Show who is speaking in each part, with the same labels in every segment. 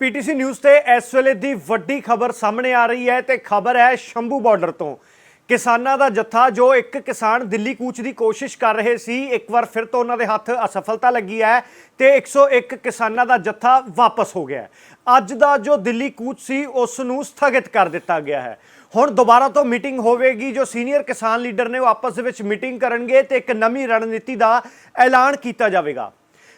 Speaker 1: PTC news ਤੇ ਇਸ ਵੇਲੇ ਦੀ ਵੱਡੀ ਖਬਰ ਸਾਹਮਣੇ ਆ ਰਹੀ ਹੈ ਤੇ ਖਬਰ ਹੈ ਸ਼ੰਭੂ ਬਾਰਡਰ ਤੋਂ। ਕਿਸਾਨਾਂ ਦਾ ਜੱਥਾ ਜੋ ਇੱਕ ਕਿਸਾਨ ਦਿੱਲੀ ਕੂਚ ਦੀ ਕੋਸ਼ਿਸ਼ ਕਰ ਰਹੇ ਸੀ, ਇੱਕ ਵਾਰ ਫਿਰ ਤੋਂ ਉਹਨਾਂ ਦੇ ਹੱਥ ਅਸਫਲਤਾ ਲੱਗੀ ਹੈ ਤੇ 101 ਕਿਸਾਨਾਂ ਦਾ ਜੱਥਾ ਵਾਪਸ ਹੋ ਗਿਆ ਅੱਜ ਦਾ ਜੋ ਦਿੱਲੀ ਕੂਚ ਸੀ, ਉਸ ਨੂੰ ਸਥਗਿਤ ਕਰ ਦਿੱਤਾ ਗਿਆ ਹੈ। ਹੁਣ ਦੁਬਾਰਾ ਤੋਂ ਮੀਟਿੰਗ ਹੋਵੇਗੀ, ਜੋ ਸੀਨੀਅਰ ਕਿਸਾਨ ਲੀਡਰ ਨੇ ਉਹ ਆਪਸ ਦੇ ਵਿੱਚ ਮੀਟਿੰਗ ਕਰਨਗੇ ਤੇ ਇੱਕ ਨਵੀਂ ਰਣਨੀਤੀ ਦਾ ਐਲਾਨ ਕੀਤਾ ਜਾਵੇਗਾ।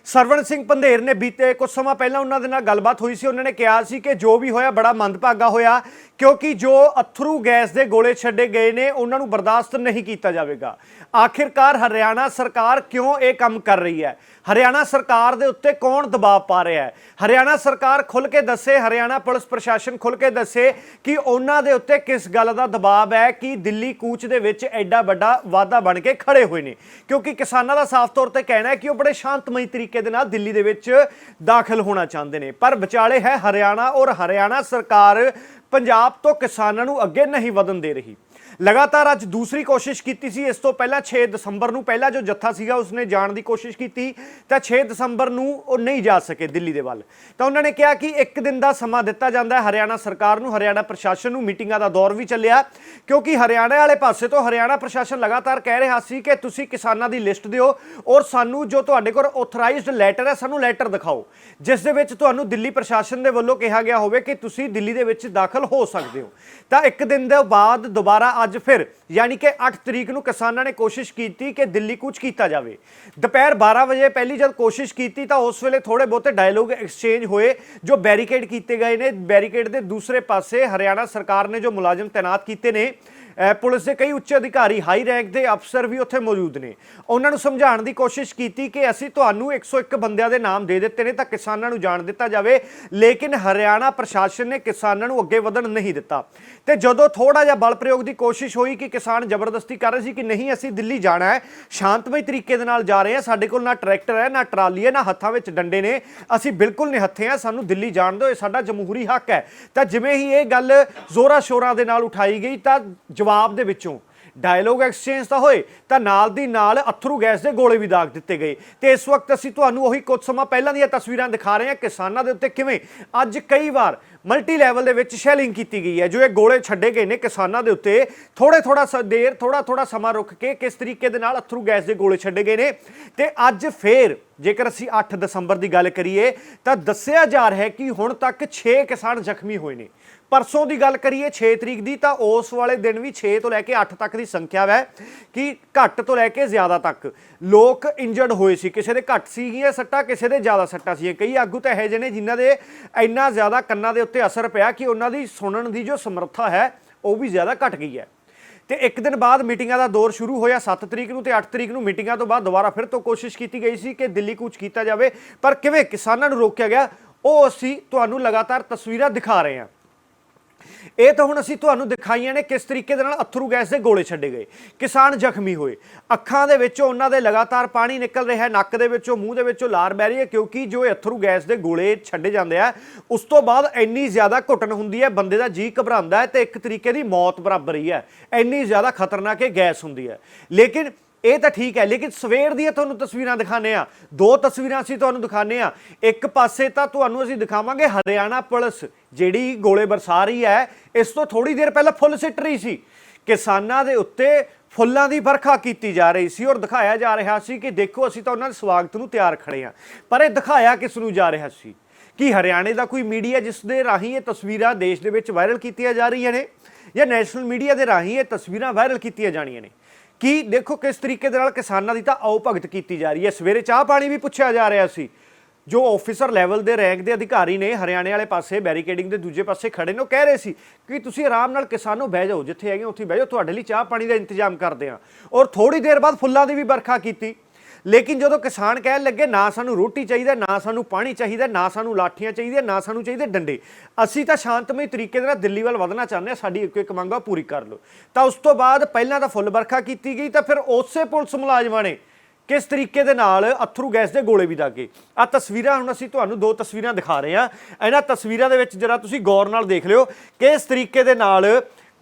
Speaker 1: ਸਰਵਣ ਸਿੰਘ ਪੰਧੇਰ ਨੇ ਬੀਤੇ ਕੁਝ ਸਮਾਂ ਪਹਿਲਾਂ ਉਹਨਾਂ ਦੇ ਨਾਲ ਗੱਲਬਾਤ ਹੋਈ ਸੀ। ਉਹਨਾਂ ਨੇ ਕਿਹਾ ਸੀ ਕਿ ਜੋ ਵੀ ਹੋਇਆ ਬੜਾ ਮੰਦਭਾਗਾ ਹੋਇਆ, ਕਿਉਂਕਿ ਜੋ ਅਥਰੂ ਗੈਸ ਦੇ ਗੋਲੇ ਛੱਡੇ ਗਏ ਨੇ, ਉਹਨਾਂ ਨੂੰ ਬਰਦਾਸ਼ਤ ਨਹੀਂ ਕੀਤਾ ਜਾਵੇਗਾ। ਆਖਿਰਕਾਰ ਹਰਿਆਣਾ ਸਰਕਾਰ ਕਿਉਂ ਇਹ ਕੰਮ ਕਰ ਰਹੀ ਹੈ? ਹਰਿਆਣਾ ਸਰਕਾਰ ਦੇ ਉੱਤੇ ਕੌਣ ਦਬਾਅ ਪਾ ਰਿਹਾ ਹੈ? ਹਰਿਆਣਾ ਸਰਕਾਰ ਖੁੱਲ ਕੇ ਦੱਸੇ, ਹਰਿਆਣਾ ਪੁਲਿਸ ਪ੍ਰਸ਼ਾਸਨ ਖੁੱਲ ਕੇ ਦੱਸੇ ਕਿ ਉਹਨਾਂ ਦੇ ਉੱਤੇ ਕਿਸ ਗੱਲ ਦਾ ਦਬਾਅ ਹੈ ਕਿ ਦਿੱਲੀ ਕੂਚ ਦੇ ਵਿੱਚ ਐਡਾ ਵੱਡਾ ਵਾਅਦਾ ਬਣ ਕੇ ਖੜੇ ਹੋਏ ਨੇ। ਕਿਉਂਕਿ ਕਿਸਾਨਾਂ ਦਾ ਸਾਫ਼ ਤੌਰ ਤੇ ਕਹਿਣਾ ਹੈ ਕਿ ਉਹ ਬੜੇ ਸ਼ਾਂਤਮਈ ਤਰੀਕੇ ਦੇ ਨਾਲ ਦਿੱਲੀ ਦੇ ਵਿੱਚ ਦਾਖਲ ਹੋਣਾ ਚਾਹੁੰਦੇ ਨੇ। ਪਰ ਵਿਚਾਲੇ ਹੈ ਹਰਿਆਣਾ ਔਰ ਹਰਿਆਣਾ ਸਰਕਾਰ ਪੰਜਾਬ ਤੋਂ ਕਿਸਾਨਾਂ ਨੂੰ ਅੱਗੇ ਨਹੀਂ ਵਧਣ ਦੇ ਰਹੀ। ਲਗਾਤਾਰ ਅੱਜ ਦੂਸਰੀ ਕੋਸ਼ਿਸ਼ ਕੀਤੀ ਸੀ। ਇਸ ਤੋਂ ਪਹਿਲਾਂ 6 ਦਸੰਬਰ ਨੂੰ ਪਹਿਲਾ ਜੋ ਜੱਥਾ ਸੀਗਾ, ਉਸਨੇ ਜਾਣ ਦੀ ਕੋਸ਼ਿਸ਼ ਕੀਤੀ। ਤਾਂ 6 ਦਸੰਬਰ ਨੂੰ ਉਹ ਨਹੀਂ ਜਾ ਸਕੇ ਦਿੱਲੀ ਦੇ ਵੱਲ। ਤਾਂ ਉਹਨਾਂ ਨੇ ਕਿਹਾ ਕਿ ਇੱਕ ਦਿਨ ਦਾ ਸਮਾਂ ਦਿੱਤਾ ਜਾਂਦਾ ਹੈ ਹਰਿਆਣਾ ਸਰਕਾਰ ਨੂੰ। ਹਰਿਆਣਾ ਪ੍ਰਸ਼ਾਸਨ ਨੂੰ ਮੀਟਿੰਗਾਂ ਦਾ ਦੌਰ ਵੀ ਚੱਲਿਆ। ਕਿਉਂਕਿ ਹਰਿਆਣਾ ਵਾਲੇ ਪਾਸੇ ਤੋਂ ਹਰਿਆਣਾ ਪ੍ਰਸ਼ਾਸਨ ਲਗਾਤਾਰ ਕਹਿ ਰਿਹਾ ਸੀ ਕਿ ਤੁਸੀਂ ਕਿਸਾਨਾਂ ਦੀ ਲਿਸਟ ਦਿਓ ਔਰ ਸਾਨੂੰ ਜੋ ਤੁਹਾਡੇ ਕੋਲ ਆਥੋਰਾਈਜ਼ਡ ਲੈਟਰ ਹੈ, ਸਾਨੂੰ ਲੈਟਰ ਦਿਖਾਓ। ਜਿਸ ਦੇ ਵਿੱਚ ਤੁਹਾਨੂੰ ਦਿੱਲੀ ਪ੍ਰਸ਼ਾਸਨ ਦੇ ਵੱਲੋਂ ਕਿਹਾ ਗਿਆ ਹੋਵੇ ਕਿ ਤੁਸੀਂ ਦਿੱਲੀ ਦੇ ਵਿੱਚ ਦਾਖਲ ਹੋ ਸਕਦੇ ਹੋ। ਤਾਂ ਇੱਕ ਦਿਨ ਦੇ ਬਾਅਦ ਦੁਬਾਰਾ ਅੱਜ ਫਿਰ, ਯਾਨੀ ਕਿ 8 ਤਰੀਕ ਨੂੰ ਕਿਸਾਨਾਂ ਨੇ ਕੋਸ਼ਿਸ਼ ਕੀਤੀ ਕਿ ਦਿੱਲੀ ਕੂਚ ਕੀਤਾ ਜਾਵੇ। ਦੁਪਹਿਰ 12 ਵਜੇ ਪਹਿਲੀ ਜਦ ਕੋਸ਼ਿਸ਼ ਕੀਤੀ ਤਾਂ ਉਸ ਵੇਲੇ ਥੋੜੇ ਬਹੁਤੇ ਡਾਇਲੋਗ ਐਕਸਚੇਂਜ ਹੋਏ, ਜੋ ਬੈਰੀਕੇਡ ਕੀਤੇ ਗਏ ਨੇ। ਬੈਰੀਕੇਡ ਦੇ ਦੂਸਰੇ ਪਾਸੇ ਹਰਿਆਣਾ ਸਰਕਾਰ ਨੇ ਜੋ ਮੁਲਾਜ਼ਮ ਤਾਇਨਾਤ ਕੀਤੇ ਨੇ ਪੁਲਿਸ ਦੇ ਕਈ ਉੱਚ ਅਧਿਕਾਰੀ ਹਾਈ ਰੈਂਕ ਦੇ ਅਫਸਰ ਵੀ ਉੱਥੇ ਮੌਜੂਦ ਨੇ। ਉਹਨਾਂ ਨੂੰ ਸਮਝਾਉਣ ਦੀ ਕੋਸ਼ਿਸ਼ ਕੀਤੀ ਕਿ ਅਸੀਂ ਤੁਹਾਨੂੰ 101 ਬੰਦਿਆਂ ਦੇ ਨਾਮ ਦੇ ਦਿੱਤੇ ਨੇ ਤਾਂ ਕਿਸਾਨਾਂ ਨੂੰ ਜਾਣ ਦਿੱਤਾ ਜਾਵੇ, ਲੇਕਿਨ ਹਰਿਆਣਾ ਪ੍ਰਸ਼ਾਸਨ ਨੇ ਕਿਸਾਨਾਂ ਨੂੰ ਅੱਗੇ ਵਧਣ ਨਹੀਂ ਦਿੱਤਾ। ਤੇ ਜਦੋਂ ਥੋੜਾ ਜਿਹਾ ਬਲ ਪ੍ਰਯੋਗ ਦੀ ਕੋਸ਼ਿਸ਼ ਹੋਈ ਕਿ ਕਿਸਾਨ ਜ਼ਬਰਦਸਤੀ ਕਰ ਰਹੇ ਸੀ ਕਿ ਨਹੀਂ, ਅਸੀਂ ਦਿੱਲੀ ਜਾਣਾ ਹੈ, ਸ਼ਾਂਤਮਈ ਤਰੀਕੇ ਦੇ ਨਾਲ ਜਾ ਰਹੇ ਹਾਂ, ਸਾਡੇ ਕੋਲ ਨਾ ਟਰੈਕਟਰ ਹੈ, ਨਾ ਟਰਾਲੀ ਹੈ, ਨਾ ਹੱਥਾਂ ਵਿੱਚ ਡੰਡੇ ਨੇ, ਅਸੀਂ ਬਿਲਕੁਲ ਨਿਹੱਥੇ ਹਾਂ, ਸਾਨੂੰ ਦਿੱਲੀ ਜਾਣ ਦਿਓ, ਇਹ ਸਾਡਾ ਜਮਹੂਰੀ ਹੱਕ ਹੈ। ਤਾਂ ਜਿਵੇਂ ਹੀ ਇਹ ਗੱਲ ਜ਼ੋਰਾ ਸ਼ੋਰਾਂ ਦੇ ਨਾਲ ਉਠਾਈ ਗਈ ਤਾਂ ਜਵਾਬ ਦੇ ਵਿੱਚੋਂ ਡਾਇਲੋਗ ਐਕਸਚੇਂਜ ਤਾਂ ਹੋਏ, ਤਾਂ ਨਾਲ ਦੀ ਨਾਲ ਅਥਰੂ ਗੈਸ ਦੇ ਗੋਲੇ ਵੀ ਦਾਗ ਦਿੱਤੇ ਗਏ। ਤੇ ਇਸ ਵਕਤ ਅਸੀਂ ਤੁਹਾਨੂੰ ਉਹੀ ਕੁਝ ਸਮਾਂ ਪਹਿਲਾਂ ਦੀਆਂ ਤਸਵੀਰਾਂ ਦਿਖਾ ਰਹੇ ਹਾਂ ਕਿਸਾਨਾਂ ਦੇ ਉੱਤੇ ਕਿਵੇਂ ਅੱਜ ਕਈ ਵਾਰ ਮਲਟੀ ਲੈਵਲ ਦੇ ਵਿੱਚ ਸ਼ੈਲਿੰਗ ਕੀਤੀ ਗਈ ਹੈ, ਜੋ ਇਹ ਗੋਲੇ ਛੱਡੇ ਗਏ ਨੇ ਕਿਸਾਨਾਂ ਦੇ ਉੱਤੇ। ਥੋੜੇ ਥੋੜਾ ਦੇਰ ਥੋੜਾ ਥੋੜਾ ਸਮਾਂ ਰੁਕ ਕੇ ਕਿਸ ਤਰੀਕੇ ਦੇ ਨਾਲ ਅਥਰੂ ਗੈਸ ਦੇ ਗੋਲੇ ਛੱਡੇ ਗਏ ਨੇ। ਤੇ ਅੱਜ ਫੇਰ ਜੇਕਰ ਅਸੀਂ 8 ਦਸੰਬਰ ਦੀ ਗੱਲ ਕਰੀਏ, ਤਾਂ ਦੱਸਿਆ ਜਾ ਰਿਹਾ ਹੈ ਕਿ ਹੁਣ ਤੱਕ 6 ਕਿਸਾਨ ਜ਼ਖਮੀ ਹੋਏ ਨੇ। ਪਰਸੋਂ ਦੀ ਗੱਲ ਕਰੀਏ 6 ਤਰੀਕ ਦੀ, ਤਾਂ ਉਸ ਵਾਲੇ ਦਿਨ ਵੀ 6 ਤੋਂ ਲੈ ਕੇ 8 ਤੱਕ ਦੀ ਸੰਖਿਆ ਹੈ ਕਿ ਘੱਟ ਤੋਂ ਲੈ ਕੇ ਜ਼ਿਆਦਾ ਤੱਕ। ਲੋਕ ਇੰਜਰਡ ਹੋਏ ਸੀ, ਕਿਸੇ ਦੇ ਘੱਟ ਸੀਗੀਆਂ ਸੱਟਾਂ, ਕਿਸੇ ਦੇ ਜ਼ਿਆਦਾ ਸੱਟਾਂ ਸੀ ਕਈ ਆਗੂ ਤਾਂ ਇਹੋ ਜਿਹੇ ਨੇ ਜਿਨ੍ਹਾਂ ਦੇ ਇੰਨਾ ਜ਼ਿਆਦਾ ਕੰਨਾਂ ਦੇ ਉੱਤੇ ਅਸਰ ਪਿਆ ਕਿ ਉਹਨਾਂ ਦੀ ਸੁਣਨ ਦੀ ਜੋ ਸਮਰੱਥਾ ਹੈ, ਉਹ ਵੀ ਜ਼ਿਆਦਾ ਘਟ ਗਈ ਹੈ। ਤੇ ਇੱਕ ਦਿਨ ਬਾਅਦ ਮੀਟਿੰਗਾਂ ਦਾ ਦੌਰ ਸ਼ੁਰੂ ਹੋਇਆ 7 ਤਰੀਕ ਨੂੰ ਤੇ 8 ਤਰੀਕ ਨੂੰ ਮੀਟਿੰਗਾਂ ਤੋਂ ਬਾਅਦ ਦੁਬਾਰਾ ਫਿਰ ਤੋਂ ਕੋਸ਼ਿਸ਼ ਕੀਤੀ ਗਈ ਸੀ ਕਿ ਦਿੱਲੀ ਕੂਚ ਕੀਤਾ ਜਾਵੇ। ਪਰ ਕਿਵੇਂ ਕਿਸਾਨਾਂ ਨੂੰ ਰੋਕਿਆ ਗਿਆ, ਉਹ ਅਸੀਂ ਤੁਹਾਨੂੰ ਲਗਾਤਾਰ ਤਸਵੀਰਾਂ ਦਿਖਾ ਰਹੇ ਹਾਂ। ਇਹ ਤਾਂ ਹੁਣ ਅਸੀਂ ਤੁਹਾਨੂੰ ਦਿਖਾਈਆਂ ਨੇ ਕਿਸ ਤਰੀਕੇ ਦੇ ਨਾਲ ਅਥਰੂ ਗੈਸ ਦੇ ਗੋਲੇ ਛੱਡੇ ਗਏ। ਕਿਸਾਨ ਜ਼ਖਮੀ ਹੋਏ। ਅੱਖਾਂ ਦੇ ਵਿੱਚੋਂ ਉਹਨਾਂ ਦੇ ਲਗਾਤਾਰ ਪਾਣੀ ਨਿਕਲ ਰਿਹਾ ਹੈ, ਨੱਕ ਦੇ ਵਿੱਚੋਂ, ਮੂੰਹ ਦੇ ਵਿੱਚੋਂ ਲਾਰ ਬਹਿ ਰਹੀ ਹੈ, ਕਿਉਂਕਿ ਜੋ ਇਹ ਅਥਰੂ ਗੈਸ ਦੇ ਗੋਲੇ ਛੱਡੇ ਜਾਂਦੇ ਆ, ਉਸ ਤੋਂ ਬਾਅਦ ਇੰਨੀ ਜ਼ਿਆਦਾ ਘੁੱਟਣ ਹੁੰਦੀ ਹੈ, ਬੰਦੇ ਦਾ ਜੀ ਘਬਰਾਉਂਦਾ ਹੈ ਤੇ ਇੱਕ ਤਰੀਕੇ ਦੀ ਮੌਤ ਬਰਾਬਰ ਹੀ ਹੈ। ਇੰਨੀ ਜ਼ਿਆਦਾ ਖਤਰਨਾਕ ਇਹ ਗੈਸ ਹੁੰਦੀ ਹੈ। ਲੇਕਿਨ ਇਹ ਤਾਂ ਠੀਕ ਹੈ, ਲੇਕਿਨ ਸਵੇਰ ਦੀਆਂ ਤੁਹਾਨੂੰ ਤਸਵੀਰਾਂ ਦਿਖਾਣੇ ਆ ਦੋ ਤਸਵੀਰਾਂ ਅਸੀਂ ਤੁਹਾਨੂੰ ਦਿਖਾਣੇ ਆ ਇੱਕ ਪਾਸੇ ਤਾਂ ਤੁਹਾਨੂੰ ਅਸੀਂ ਦਿਖਾਵਾਂਗੇ ਹਰਿਆਣਾ ਪੁਲਿਸ, ਜਿਹੜੀ ਗੋਲੇ ਬਰਸਾ ਰਹੀ ਹੈ। ਇਸ ਤੋਂ ਥੋੜੀ ਦੇਰ ਪਹਿਲਾਂ ਫੁੱਲ ਸਿੱਟ ਰਹੀ ਸੀ। ਕਿਸਾਨਾਂ ਦੇ ਉੱਤੇ ਫੁੱਲਾਂ ਦੀ ਵਰਖਾ ਕੀਤੀ ਜਾ ਰਹੀ ਸੀ ਔਰ ਦਿਖਾਇਆ ਜਾ ਰਿਹਾ ਸੀ ਕਿ ਦੇਖੋ, ਅਸੀਂ ਤਾਂ ਉਹਨਾਂ ਦੇ ਸਵਾਗਤ ਨੂੰ ਤਿਆਰ ਖੜੇ ਆ ਪਰ ਇਹ ਦਿਖਾਇਆ ਕਿਸ ਨੂੰ ਜਾ ਰਿਹਾ ਸੀ? ਕਿ ਹਰਿਆਣੇ ਦਾ ਕੋਈ ਮੀਡੀਆ ਜਿਸ ਦੇ ਰਾਹੀਂ ਇਹ ਤਸਵੀਰਾਂ ਦੇਸ਼ ਦੇ ਵਿੱਚ ਵਾਇਰਲ ਕੀਤੀਆਂ ਜਾ ਰਹੀਆਂ ਨੇ ਜਾਂ ਨੈਸ਼ਨਲ ਮੀਡੀਆ ਦੇ ਰਾਹੀਂ ਇਹ ਤਸਵੀਰਾਂ ਵਾਇਰਲ ਕੀਤੀਆਂ ਜਾਣੀਆਂ ਨੇ? ਕਿ ਦੇਖੋ ਕਿਸ ਤਰੀਕੇ ਦੇ ਨਾਲ ਕਿਸਾਨਾਂ ਦੀ ਤਾਂ ਆਓ ਭਗਤ ਕੀਤੀ ਜਾ ਰਹੀ ਹੈ। ਸਵੇਰੇ ਚਾਹ ਪਾਣੀ ਵੀ ਪੁੱਛਿਆ ਜਾ ਰਿਹਾ ਸੀ। ਜੋ ਆਫੀਸਰ ਲੈਵਲ ਦੇ ਰੈਂਕ ਦੇ ਅਧਿਕਾਰੀ ਨੇ, ਹਰਿਆਣੇ ਵਾਲੇ ਪਾਸੇ ਬੈਰੀਕੇਡਿੰਗ ਦੇ ਦੂਜੇ ਪਾਸੇ ਖੜੇ ਨੇ, ਉਹ ਕਹਿ ਰਹੇ ਸੀ ਕਿ ਤੁਸੀਂ ਆਰਾਮ ਨਾਲ ਕਿਸਾਨੋ ਬਹਿ ਜਾਓ, ਜਿੱਥੇ ਹੈਗੇ ਉੱਥੇ ਬਹਿ ਜਾਓ, ਤੁਹਾਡੇ ਲਈ ਚਾਹ ਪਾਣੀ ਦਾ ਇੰਤਜ਼ਾਮ ਕਰਦੇ ਆ ਔਰ ਥੋੜੀ ਦੇਰ ਬਾਅਦ ਫੁੱਲਾਂ ਦੀ ਵੀ ਵਰਖਾ ਕੀਤੀ। ਲੇਕਿਨ ਜਦੋਂ ਕਿਸਾਨ ਕਹਿਣ ਲੱਗੇ, ਨਾ ਸਾਨੂੰ ਰੋਟੀ ਚਾਹੀਦਾ, ਨਾ ਸਾਨੂੰ ਪਾਣੀ ਚਾਹੀਦਾ, ਨਾ ਸਾਨੂੰ ਲਾਠੀਆਂ ਚਾਹੀਦੀਆਂ, ਨਾ ਸਾਨੂੰ ਚਾਹੀਦੇ ਡੰਡੇ। ਅਸੀਂ ਤਾਂ ਸ਼ਾਂਤਮਈ ਤਰੀਕੇ ਦੇ ਨਾਲ ਦਿੱਲੀ ਵੱਲ ਵਧਣਾ ਚਾਹੁੰਦੇ ਹਾਂ, ਸਾਡੀ ਇੱਕ ਇੱਕ ਮੰਗ ਆ, ਉਹ ਪੂਰੀ ਕਰ ਲਓ। ਤਾਂ ਉਸ ਤੋਂ ਬਾਅਦ ਪਹਿਲਾਂ ਤਾਂ ਫੁੱਲ ਵਰਖਾ ਕੀਤੀ ਗਈ, ਤਾਂ ਫਿਰ ਉਸੇ ਪੁਲਿਸ ਮੁਲਾਜ਼ਮਾਂ ਨੇ ਕਿਸ ਤਰੀਕੇ ਦੇ ਨਾਲ ਅਥਰੂ ਗੈਸ ਦੇ ਗੋਲੇ ਵੀ ਦਾਗੇ। ਆ ਤਸਵੀਰਾਂ ਹੁਣ ਅਸੀਂ ਤੁਹਾਨੂੰ ਦੋ ਤਸਵੀਰਾਂ ਦਿਖਾ ਰਹੇ ਹਾਂ। ਇਹਨਾਂ ਤਸਵੀਰਾਂ ਦੇ ਵਿੱਚ ਜਰਾ ਤੁਸੀਂ ਗੌਰ ਨਾਲ ਦੇਖ ਲਿਓ ਕਿਸ ਤਰੀਕੇ ਦੇ ਨਾਲ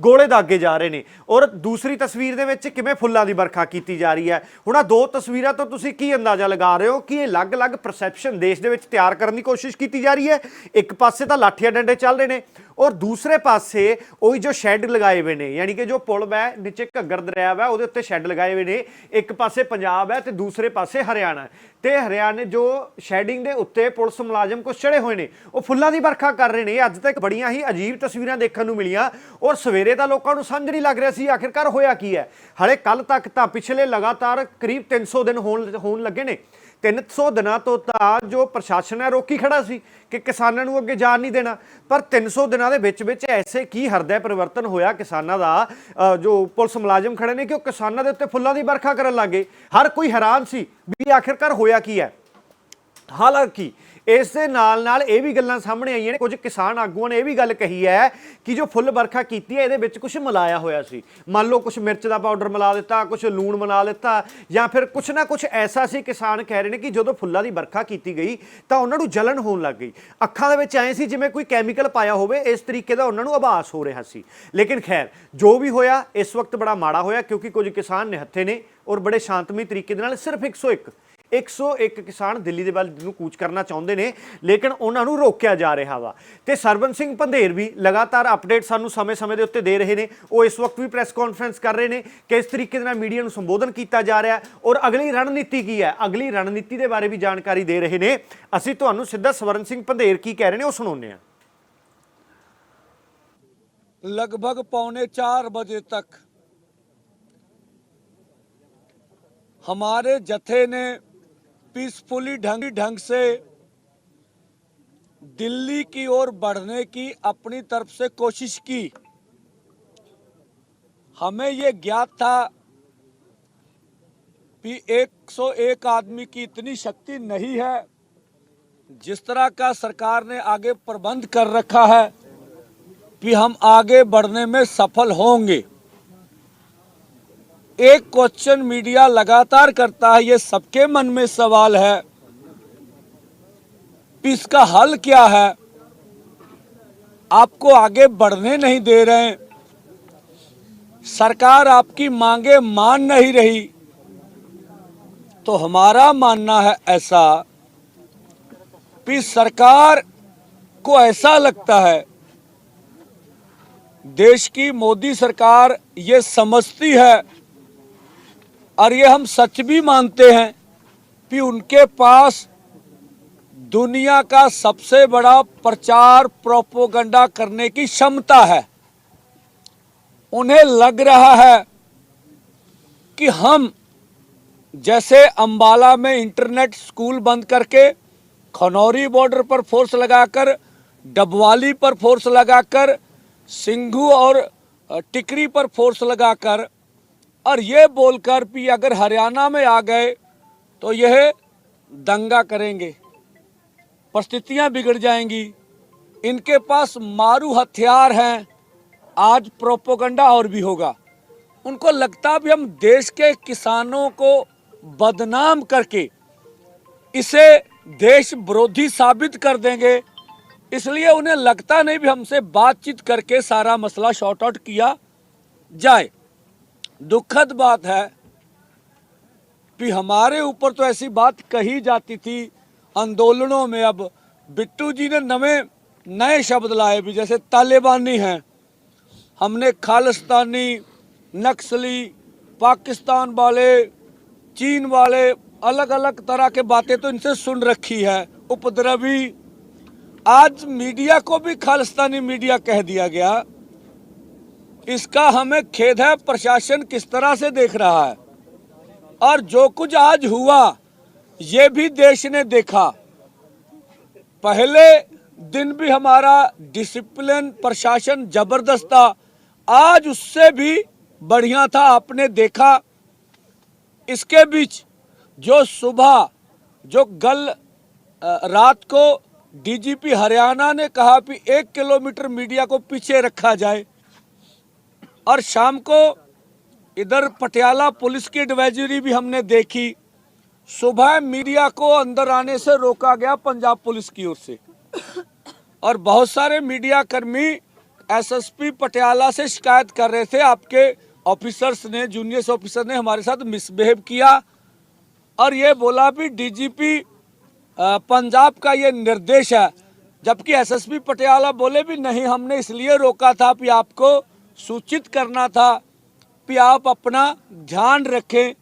Speaker 1: ਗੋਲੇ ਦਾਗੇ ਜਾ ਰਹੇ ਨੇ। ਔਰ ਦੂਸਰੀ ਤਸਵੀਰ ਦੇ ਵਿੱਚ ਕਿਵੇਂ ਫੁੱਲਾਂ ਦੀ ਵਰਖਾ ਕੀਤੀ ਜਾ ਰਹੀ ਹੈ। ਹੁਣ ਆ ਦੋ ਤਸਵੀਰਾਂ ਤੋਂ ਤੁਸੀਂ ਕੀ ਅੰਦਾਜ਼ਾ ਲਗਾ ਰਹੇ ਹੋ ਕਿ ਇਹ ਅਲੱਗ-ਅਲੱਗ ਪਰਸੈਪਸ਼ਨ ਦੇਸ਼ ਦੇ ਵਿੱਚ ਤਿਆਰ ਕਰਨ ਦੀ ਕੋਸ਼ਿਸ਼ ਕੀਤੀ ਜਾ ਰਹੀ ਹੈ? ਇੱਕ ਪਾਸੇ ਤਾਂ ਲਾਠੀਆਂ ਡੰਡੇ ਚੱਲ ਰਹੇ ਨੇ ਔਰ ਦੂਸਰੇ ਪਾਸੇ ਉਹੀ ਜੋ ਸ਼ੈੱਡ ਲਗਾਏ ਹੋਏ ਨੇ, ਯਾਨੀ ਕਿ ਜੋ ਪੁਲ ਹੈ ਨੀਚੇ ਘੱਗਰ ਦਰਿਆ ਹੈ ਉਹਦੇ ਉੱਤੇ ਸ਼ੈੱਡ ਲਗਾਏ ਹੋਏ ਨੇ। ਇੱਕ ਪਾਸੇ ਪੰਜਾਬ ਹੈ ਤੇ ਦੂਸਰੇ ਪਾਸੇ ਹਰਿਆਣਾ। ਹੈ। ਤੇ ਹਰਿਆਣੇ ਜੋ ਸ਼ੈਡਿੰਗ ਦੇ ਉੱਤੇ ਪੁਲਿਸ ਮੁਲਾਜ਼ਮ ਕੁਛ ਚੜੇ ਹੋਏ ਨੇ, ਉਹ ਫੁੱਲਾਂ ਦੀ ਵਰਖਾ ਕਰ ਰਹੇ ਨੇ। ਅੱਜ ਤੱਕ ਬੜੀਆਂ ਹੀ ਅਜੀਬ ਤਸਵੀਰਾਂ ਦੇਖਣ ਨੂੰ ਮਿਲੀਆਂ ਔਰ ਸਵੇਰੇ ਤਾਂ ਲੋਕਾਂ ਨੂੰ ਸਮਝ ਨਹੀਂ ਲੱਗ ਰਿਹਾ ਸੀ ਆਖਿਰਕਾਰ ਹੋਇਆ ਕੀ ਹੈ। ਹਲੇ ਕੱਲ ਤੱਕ ਤਾਂ ਪਿਛਲੇ ਲਗਾਤਾਰ ਕਰੀਬ 300 ਦਿਨ ਹੋਣ ਹੋਣ ਲੱਗੇ ਨੇ। 300 ਦਿਨਾਂ ਤੋਂ ਤਾਂ ਜੋ ਪ੍ਰਸ਼ਾਸਨ ਹੈ ਰੋਕੀ ਖੜਾ ਸੀ ਕਿ ਕਿਸਾਨਾਂ ਨੂੰ ਅੱਗੇ ਜਾਣ ਨਹੀਂ ਦੇਣਾ। ਪਰ 300 ਦਿਨਾਂ ਦੇ ਵਿੱਚ ਵਿੱਚ ਐਸੇ ਕੀ ਹਰਦੈ ਪਰਿਵਰਤਨ ਹੋਇਆ ਕਿਸਾਨਾਂ ਦਾ ਜੋ ਪੁਲਿਸ ਮੁਲਾਜ਼ਮ ਖੜੇ ਨੇ ਕਿ ਉਹ ਕਿਸਾਨਾਂ ਦੇ ਉੱਤੇ ਫੁੱਲਾਂ ਦੀ ਵਰਖਾ ਕਰਨ ਲੱਗੇ ਹਰ ਕੋਈ ਹੈਰਾਨ ਸੀ ਵੀ ਆਖਿਰਕਾਰ ਹੋਇਆ ਕੀ ਹੈ। ਹਾਲਾਂਕਿ ਇਸ ਦੇ ਨਾਲ ਨਾਲ ਇਹ ਵੀ ਗੱਲਾਂ ਸਾਹਮਣੇ ਆਈਆਂ ਨੇ, ਕੁਝ ਕਿਸਾਨ ਆਗੂਆਂ ਨੇ ਇਹ ਵੀ ਗੱਲ ਕਹੀ ਹੈ ਕਿ ਜੋ ਫੁੱਲ ਵਰਖਾ ਕੀਤੀ ਹੈ, ਇਹਦੇ ਵਿੱਚ ਕੁਝ ਮਿਲਾਇਆ ਹੋਇਆ ਸੀ। ਮੰਨ ਲਓ ਕੁਝ ਮਿਰਚ ਦਾ ਪਾਊਡਰ ਮਿਲਾ ਦਿੱਤਾ ਕੁਝ ਲੂਣ ਮਿਲਾ ਦਿੱਤਾ, ਜਾਂ ਫਿਰ ਕੁਝ ਨਾ ਕੁਝ ਐਸਾ ਸੀ ਕਿਸਾਨ ਕਹਿ ਰਹੇ ਨੇ ਕਿ ਜਦੋਂ ਫੁੱਲਾਂ ਦੀ ਵਰਖਾ ਕੀਤੀ ਗਈ, ਤਾਂ ਉਹਨਾਂ ਨੂੰ ਜਲਨ ਹੋਣ ਲੱਗ ਗਈ। ਅੱਖਾਂ ਦੇ ਵਿੱਚ ਐਂ ਸੀ ਜਿਵੇਂ ਕੋਈ ਕੈਮੀਕਲ ਪਾਇਆ ਹੋਵੇ, ਇਸ ਤਰੀਕੇ ਦਾ ਉਹਨਾਂ ਨੂੰ ਆਭਾਸ ਹੋ ਰਿਹਾ ਸੀ। ਲੇਕਿਨ ਖੈਰ, ਜੋ ਵੀ ਹੋਇਆ, ਇਸ ਵਕਤ ਬੜਾ ਮਾੜਾ ਹੋਇਆ, ਕਿਉਂਕਿ ਕੁਝ ਕਿਸਾਨ ਨਿਹੱਥੇ ਨੇ ਔਰ ਬੜੇ ਸ਼ਾਂਤਮਈ ਤਰੀਕੇ ਦੇ ਨਾਲ ਸਿਰਫ 101 101 ਕਿਸਾਨ ਦਿੱਲੀ ਦੇ ਵੱਲ ਨੂੰ ਕੂਚ ਕਰਨਾ ਚਾਹੁੰਦੇ ਨੇ ਲੇਕਿਨ ਉਹਨਾਂ ਨੂੰ ਰੋਕਿਆ ਜਾ ਰਿਹਾ ਵਾ ਤੇ ਸਰਬਨ ਸਿੰਘ ਪੰਧੇਰ ਵੀ ਲਗਾਤਾਰ ਅਪਡੇਟ ਸਾਨੂੰ ਸਮੇਂ-ਸਮੇਂ ਦੇ ਉੱਤੇ ਦੇ ਰਹੇ ਨੇ ਉਹ ਇਸ ਵਕਤ ਵੀ ਪ੍ਰੈਸ ਕਾਨਫਰੰਸ ਕਰ ਰਹੇ ਨੇ ਕਿ ਇਸ ਤਰੀਕੇ ਦੇ ਨਾਲ ਮੀਡੀਆ ਨੂੰ ਸੰਬੋਧਨ ਕੀਤਾ ਜਾ ਰਿਹਾ ਹੈ ਔਰ ਅਗਲੀ ਰਣਨੀਤੀ ਕੀ ਹੈ ਅਗਲੀ ਰਣਨੀਤੀ ਦੇ ਬਾਰੇ ਵੀ ਜਾਣਕਾਰੀ ਦੇ ਰਹੇ ਨੇ ਅਸੀਂ ਤੁਹਾਨੂੰ ਸਿੱਧਾ ਸਵਰਨ ਸਿੰਘ ਪੰਧੇਰ ਕੀ ਕਹਿ ਰਹੇ ਨੇ ਉਹ ਸੁਣਾਉਂਦੇ ਹਾਂ
Speaker 2: लगभग पौने चार बजे तक हमारे जत्थे ने पीसफुली ढंग ढंग से दिल्ली की ओर बढ़ने की अपनी तरफ़ से कोशिश की। हमें ये ज्ञात था कि 101 आदमी की इतनी शक्ति नहीं है जिस तरह का सरकार ने आगे प्रबंध कर रखा है कि हम आगे बढ़ने में सफल होंगे। एक क्वेश्चन मीडिया लगातार करता है, ये सबके मन में सवाल है। कि इसका हल क्या है? आपको आगे बढ़ने नहीं दे रहे हैं। सरकार आपकी मांगे मान नहीं रही। तो हमारा मानना है ऐसा कि सरकार को ऐसा लगता है, देश की मोदी सरकार ये समझती है और ये हम सच भी मानते हैं कि उनके पास दुनिया का सबसे बड़ा प्रचार प्रोपोगंडा करने की क्षमता है। उन्हें लग रहा है कि हम जैसे अंबाला में इंटरनेट स्कूल बंद करके खनौरी बॉर्डर पर फोर्स लगाकर, डबवाली पर फोर्स लगाकर, सिंघू और टिकरी पर फोर्स लगाकर और ये बोलकर भी अगर हरियाणा में आ गए तो यह दंगा करेंगे। परिस्थितियाँ बिगड़ जाएँगी। इनके पास मारू हथियार हैं। आज प्रोपोगंडा और भी होगा। उनको लगता भी हम देश के किसानों को बदनाम करके इसे देश विरोधी साबित कर देंगे। इसलिए उन्हें लगता नहीं भी हमसे बातचीत करके सारा मसला शॉर्ट आउट किया जाए। दुखद बात है कि हमारे ऊपर तो ऐसी बात कही जाती थी आंदोलनों में। अब बिट्टू जी ने नवे, नए शब्द लाए भी, जैसे तालिबानी हैं। हमने खालिस्तानी, नक्सली, पाकिस्तान वाले, चीन वाले अलग अलग तरह के बातें तो इनसे सुन रखी है, उपद्रवी। आज मीडिया को भी खालिस्तानी मीडिया कह दिया गया। इसका हमें खेद है, प्रशासन किस तरह से देख रहा है। और जो कुछ आज हुआ, ये भी देश ने देखा। पहले दिन भी हमारा डिसिप्लिन प्रशासन ज़बरदस्त था। आज उससे भी बढ़िया था, आपने देखा। इसके बीच जो सुबह, जो गल रात को डीजीपी हरियाणा ने कहा कि एक किलोमीटर मीडिया को पीछे रखा जाए और शाम को इधर पटियाला पुलिस की एडवाइजरी भी हमने देखी। सुबह मीडिया को अंदर आने से रोका गया पंजाब पुलिस की ओर से। और बहुत सारे मीडिया कर्मी एसएसपी पटियाला से शिकायत कर रहे थे। आपके ऑफिसर्स ने जूनियर ऑफिसर ने हमारे साथ मिसबिहेव किया। और ये बोला भी, डीजीपी पंजाब का ये निर्देश है। जबकि एसएसपी पटियाला बोले भी, नहीं, हमने इसलिए रोका था कि आपको सूचित करना था कि आप अपना ध्यान रखें।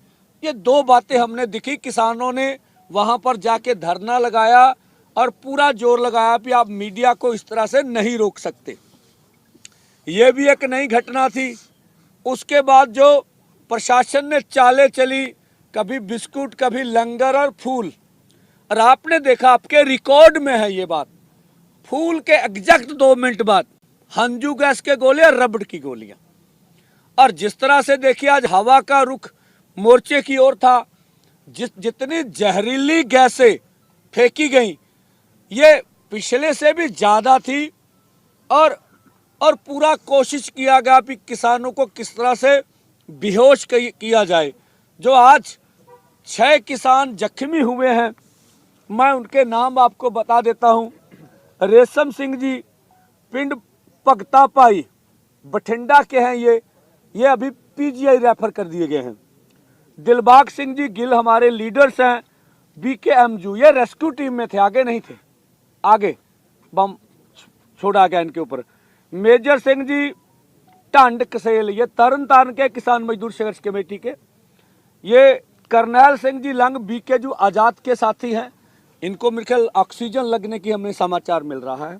Speaker 2: ये दो बातें हमने दिखी। किसानों ने वहाँ पर जाके धरना लगाया और पूरा ज़ोर लगाया कि आप मीडिया को इस तरह से नहीं रोक सकते। ये भी एक नई घटना थी। उसके बाद जो प्रशासन ने चाले चली, कभी बिस्कुट, कभी लंगर और फूल। और आपने देखा, आपके रिकॉर्ड में है ये बात। फूल के एग्जैक्ट दो मिनट बाद हंजू गैस के गोले और रबड़ की गोलियाँ। और जिस तरह से देखिए, आज हवा का रुख मोर्चे की ओर था, जिस जितनी जहरीली गैसें फेंकी गई, ये पिछले से भी ज़्यादा थी और और पूरा कोशिश किया गया कि किसानों को किस तरह से बेहोश किया जाए। जो आज छह किसान जख्मी हुए हैं, मैं उनके नाम आपको बता देता हूँ। रेशम सिंह जी, पिंड पगता पाई। बठिंडा के हैं ये। ये अभी पीजीआई रेफर कर दिए गए हैं। दिलबाग सिंह जी गिल हमारे लीडर्स हैं। बीके एमजू ये रेस्क्यू टीम में थे, आगे नहीं थे। आगे। बम छोड़ा गया इनके ऊपर। मेजर सिंह जी, टांड कसेल, ये तरन तारण के किसान मजदूर संघर्ष कमेटी के। ये करनैल सिंह जी लंग बीकेजू आज़ाद के साथी हैं। इनको मेरे ख्याल ऑक्सीजन लगने की हमें समाचार मिल रहा है।